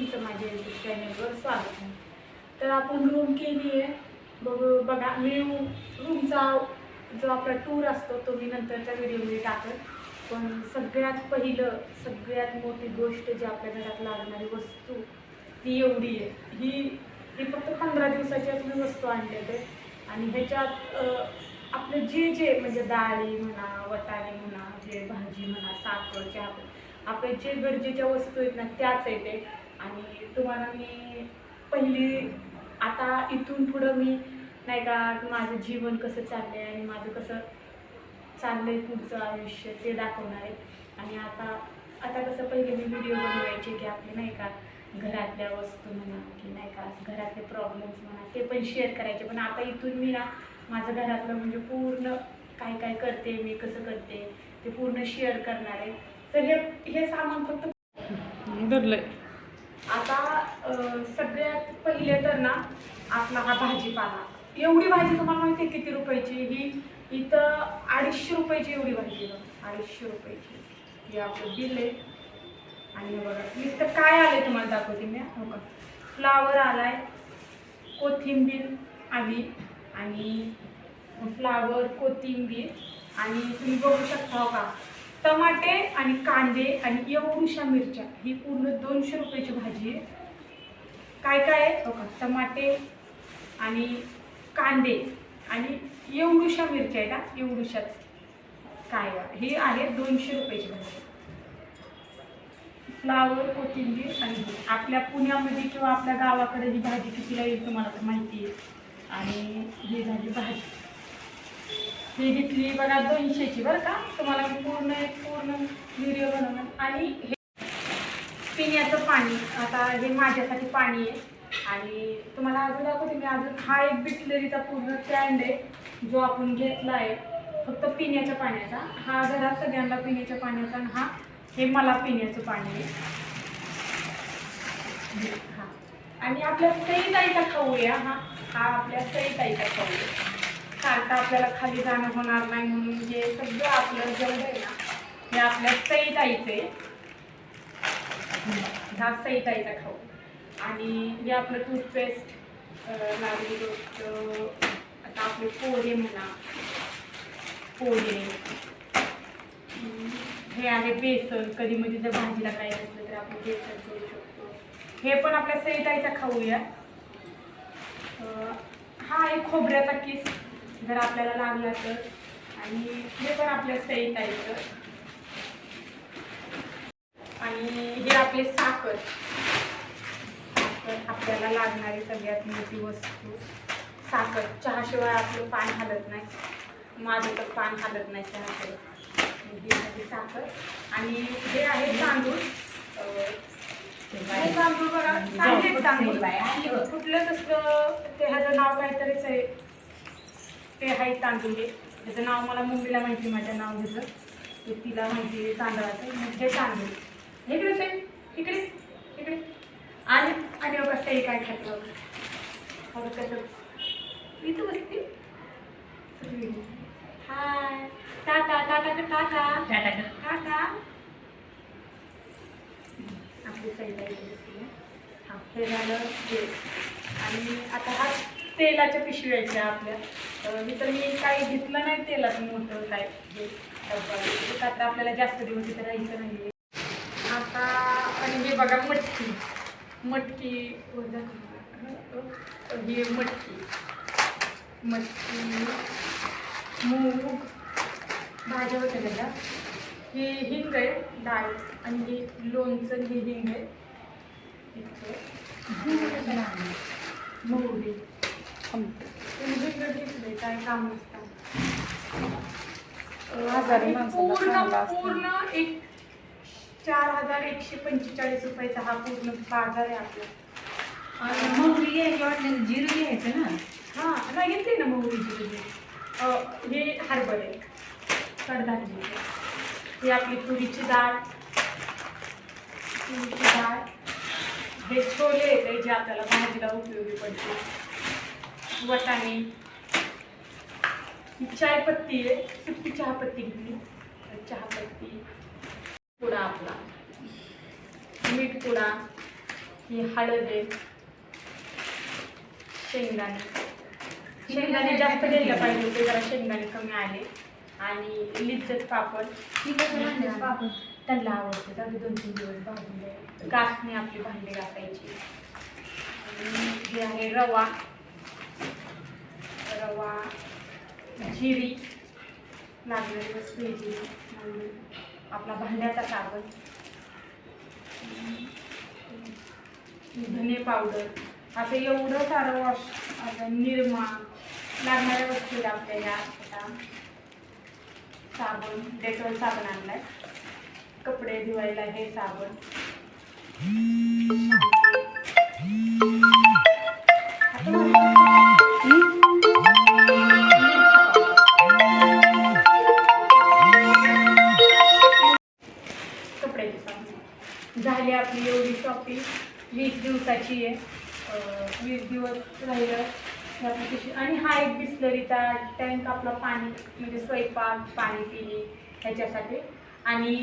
तुमचं माझ्या युट्यूब चॅनलवर स्वागत आहे. तर आपण रूम केली आहे. बघ बघा मी रूमचा जो आपला टूर असतो तो मी नंतरच्या व्हिडिओमध्ये टाकत पण सगळ्यात पहिलं सगळ्यात मोठी गोष्ट जी आपल्या घरात लागणारी वस्तू ती एवढी आहे. ही ही फक्त पंधरा दिवसाचीच मी वस्तू आणल्या ते आणि ह्याच्यात आपलं जे जे म्हणजे डाळी म्हणा वटाणे म्हणा जे भाजी म्हणा साखर चहा आपले जे गरजेच्या वस्तू आहेत ना त्याच येते आणि तुम्हाला मी पहिली आता इथून पुढं मी नाही का माझं जीवन कसं चाललं आहे आणि माझं कसं चाललं आहे पुढचं आयुष्य ते दाखवणार आहे. आणि आता आता कसं पहिले मी व्हिडिओ बनवायचे की आपले नाही का घरातल्या वस्तू म्हणा की नाही का घरातले प्रॉब्लेम्स म्हणा ते पण शेअर करायचे. पण आता इथून मी ना माझं घरातलं म्हणजे पूर्ण काय काय करते मी कसं करते ते पूर्ण शेअर करणार आहे. तर हे हे सामान फक्त धरलंय. आता सगळ्यात पहिले तर ना आपला हा भाजीपाला. एवढी भाजी तुम्हाला माहिती आहे किती रुपयाची? ही इथं अडीचशे रुपयाची एवढी भाजी अडीचशे रुपयाची. हे आपलं बिल आहे. आणि बघा इथं काय आलंय तुम्हाला दाखवते मी हो का? फ्लावर आलाय कोथिंबीर आली आणि फ्लावर कोथिंबीर आणि तुम्ही बघू शकता हो का? टमाटे आणि कांदे आणि एवढ्याशा मिरच्या ही पूर्ण दोनशे रुपयाची भाजी आहे. काय काय आहे? का टमाटे आणि कांदे आणि एवढ्याशा मिरच्या आहेत हा. एवढ्याशाच काय हे आहे दोनशे रुपयाची भाजी. फ्लावर कोथिंबीर आणि आपल्या पुण्यामध्ये किंवा आपल्या गावाकडे ही भाजी कितीला येईल तुम्हाला तर माहिती आहे. आणि ही झाली भाजी. ही घेतली बघा दोनशेची बरं का? तुम्हाला पूर्ण एक पूर्ण व्हिडिओ बनवणार. आणि हे पिण्याचं पाणी आता हे माझ्यासाठी पाणी आहे. आणि तुम्हाला अजून दाखवते मी अजून हा एक बिस्लरीचा पूर्ण स्टँड आहे जो आपण घेतला आहे. फक्त पिण्याच्या पाण्याचा. हा घरात सगळ्यांना पिण्याच्या पाण्याचा आणि हा हे मला पिण्याचं पाणी आहे. हा. आणि आपल्या सईताईचा खाऊया हा. हा आपल्या सईताईचा खाऊ सारखं आपल्याला खाली जाणं होणार नाही म्हणून हे सगळं आपलं जेवढं आहे ना हे आपल्या सईताईचे. हा सईताईचा खाऊ. आणि हे आपलं टूथपेस्ट लागली गोष्ट आता आपले पोहे म्हणा पोहे. हे आहे बेसन. कधी मध्ये जर भाजीला काय नसलं तर आपण बेसन करू शकतो. हे पण आपल्या सईताईचा खाऊया. हा एक खोबऱ्याचा किस. जर आपल्याला लागला तर आणि हे पण आपल्या सईताईचं आणि हे आपले साखर. साखर आपल्याला लागणारी सगळ्यात मोठी वस्तू. साखर. चहाशिवाय आपलं पान हलत नाही. माझं तर पान हलत नाही चहाशिवाय. ही साखर. आणि हे आहे तांदूळ. तांदूळ बघा चांगले तांदूळ. कुठलं कसलं ते ह्याचं नाव काहीतरीच आहे. ते आहे तांदूळ. हे त्याचं नाव मला मुंबईला माहिती आहे, माझ्या नाव ह्याचं ते तिला माहिती आहे तांदळाचं. हे तांदूळ. इकडे ते इकडे इकडे. आणि आणि बघा ते काय खातं? बघा कसं? इथं बसते. हाय. टाटा टाटा का टाटा. टाटा. आपली आहे. हा हे झालं हे. आणि आता हा तेलाच्या पिशव्या आहेत त्या आपल्या. मी तर मी काही घेतलं नाही तेलाचं मोठं काय हे आता आपल्याला जास्त दिवस इथे राहायचं नाही आता आणि हे बघा मटकी. मटकी हे मटकी. मटकी मूग भाज्या होत्या त्याच्या. हे हिंग आहे डाळ आणि हे लोणचं हे हिंग आहे. इथे. मोहरी. काय काम आजारी माणसाला पूर्ण चांगलं असतं. पूर्ण एक चार हजार एकशे पंचेचाळीस रुपयाचा हा पूर्ण बाजार आहे आपला. आणि मोहरी घ्यायची वाटलं जिरं घ्यायचं ना? हा नाही घेतली ना मोहरीची अं, हे हरभरे. कडधान्य. ही आपली तुरीची डाळ. तुरीची डाळ. हे छोले येते जे आपल्याला भाजीला उपयोगी पडते. वटाणे. ही चायपत्ती आहे सुट्टी चहापत्ती घेतली चहापत्ती पुडा आपला. मीठ पुडा ही हळद आहे. शेंगदाणे. शेंगदाणे जास्त द्यायला पाहिजे होते जरा शेंगदाणे कमी आले. आणि लिज्जत पापड. ती कसं पापड? त्यांना आवडते जाऊ दोन तीन दिवस भाजून द्या. घासणे आपली भांडी घासायची. आणि हे आहे रवा. रवा जिरी लागणारी वस्तू जिरी. आपला भांड्याचा साबण. धने पावडर. असं एवढं सारं वॉश असं निरमा लागणाऱ्या वस्तू आहेत या आता साबण डेटॉल साबण आणलाय. कपडे धुवायला हे साबण. झाली आपली एवढी शॉपिंग वीस दिवसाची आहे. वीस दिवस राहिलं. आपली आणि हा एक बिस्लरीचा टँक आपला पाणी म्हणजे स्वयंपाक पाणी पिणे ह्याच्यासाठी. आणि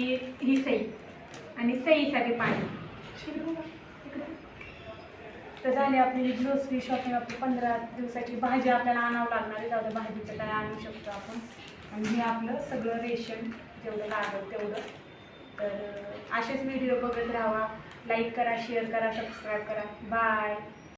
ही सई. आणि सईसाठी पाणी. तर झाली आपली ग्रोसरी शॉपिंग आपली पंधरा दिवसाची भाजी आपल्याला आणावं लागणार आहे. जाऊ भाजीचं काय आणू शकतो आपण. आणि हे आपलं सगळं रेशन जेवढं लागेल तेवढं. तर असेच व्हिडिओ बघत राहा. लाईक करा शेअर करा सबस्क्राईब करा. बाय